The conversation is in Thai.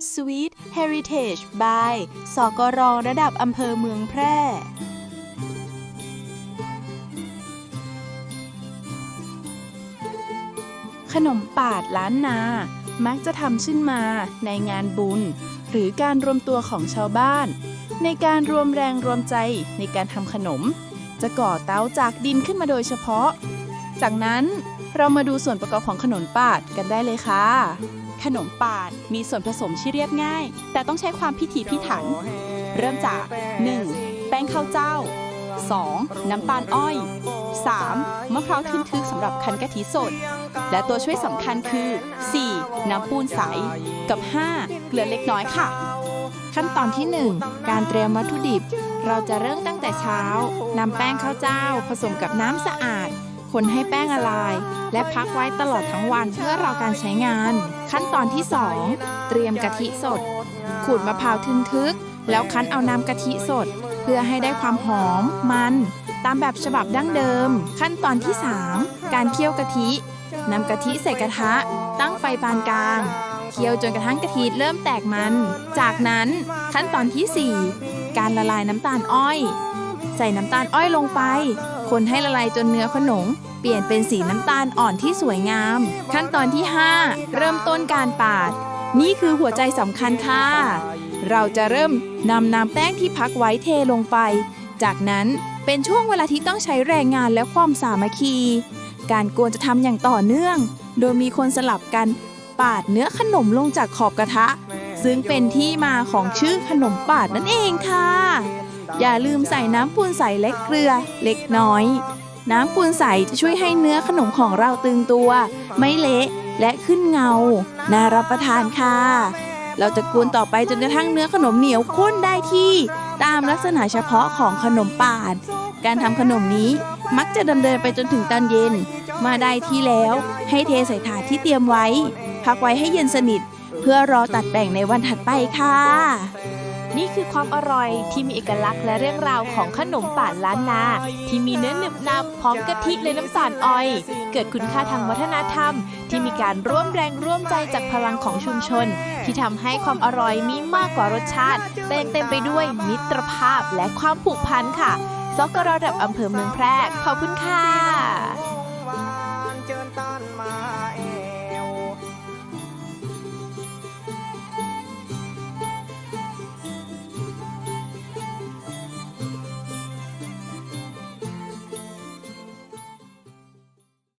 Sweet Heritage by สกรระดับอำเภอเมืองแพร่ขนมปาดล้านนา มักจะทำขึ้นมาในงานบุญ หรือการรวมตัวของชาวบ้าน ในการรวมแรงรวมใจในการทำขนม จะก่อเตาจากดินขึ้นมาโดยเฉพาะ จากนั้นเรามาดูส่วนประกอบของขนมปาดกันได้เลยค่ะ ขนมปาดมีส่วนผสมที่เรียบง่าย แต่ต้องใช้ความพิถีพิถัน เริ่มจาก 1. แป้งข้าวเจ้า 2. น้ำตาลอ้อย 3. มะพร้าวทึนทึกสำหรับคั้นกะทิสด และตัวช่วยสำคัญคือ 4. น้ำปูนใส กับ 5. เกลือเล็กน้อยค่ะ ขั้นตอนที่ 1 การเตรียมวัตถุดิบ เราจะเริ่มตั้งแต่เช้านำแป้งข้าวเจ้า ผสมกับน้ำสะอาด คนให้แป้งละลาย และพักไว้ตลอดทั้งวันเพื่อรอการใช้งาน ขั้นตอนที่ 2 เตรียมกะทิสด ขูดมะพร้าวทึนทึก แล้วคั้นเอาน้ำกะทิสด เพื่อให้ได้ความหอม มัน ตามแบบฉบับดั้งเดิม ขั้นตอนที่ 3 การเคี่ยวกะทินำกะทิใส่กระทะ ตั้งไฟปานกลางเคี่ยวจนกระทั่งกะทิเริ่มแตกมัน จากนั้นขั้นตอนที่ 4 การละลายน้ำตาลอ้อย ใส่น้ำตาลอ้อยลงไป คนให้ละลายจนเนื้อขนม เปลี่ยนเป็นสีน้ำตาลอ่อนที่สวยงาม ขั้นตอนที่ 5 เริ่มต้นการปาด นี่คือหัวใจสำคัญค่ะ เราจะเริ่มนำน้ำแป้งที่พักไว้เทลงไป จากนั้นเป็นช่วงเวลาที่ต้องใช้แรงงานและความสามัคคี การกวนจะทำอย่างต่อเนื่อง โดยมีคนสลับกันปาดเนื้อขนมลงจากขอบกระทะ ซึ่งเป็นที่มาของชื่อขนมปาดนั่นเองค่ะ อย่าลืมใส่น้ำปูนใสและเกลือเล็กน้อย น้ำปูนใสจะช่วยให้เนื้อขนมของเราตึงตัว ไม่เละและขึ้นเงา น่ารับประทานค่ะ เราจะกวนต่อไปจนกระทั่งเนื้อขนมเหนียวข้นได้ที่ ตามลักษณะเฉพาะของขนมปาดการทำขนมนี้มักจะดำเนินไปจนถึงตอนเย็น มาได้ที่แล้ว ให้เทใส่ถาดที่เตรียมไว้ พักไว้ให้เย็นสนิท เพื่อรอตัดแบ่งในวันถัดไปค่ะ นี่คือความอร่อยที่มีเอกลักษณ์และเรื่องราวของขนมป่านล้านนา ที่มีเนื้อหนึบหนับพร้อมกะทิและน้ำตาลอ้อย เกิดคุณค่าทางวัฒนธรรม ที่มีการร่วมแรงร่วมใจจากพลังของชุมชน ที่ทำให้ความอร่อยมีมากกว่ารสชาติแต่ยังเต็มไปด้วยมิตรภาพและความผูกพันค่ะสกรระดับอำเภอเมืองแพร่ขอบคุณค่ะ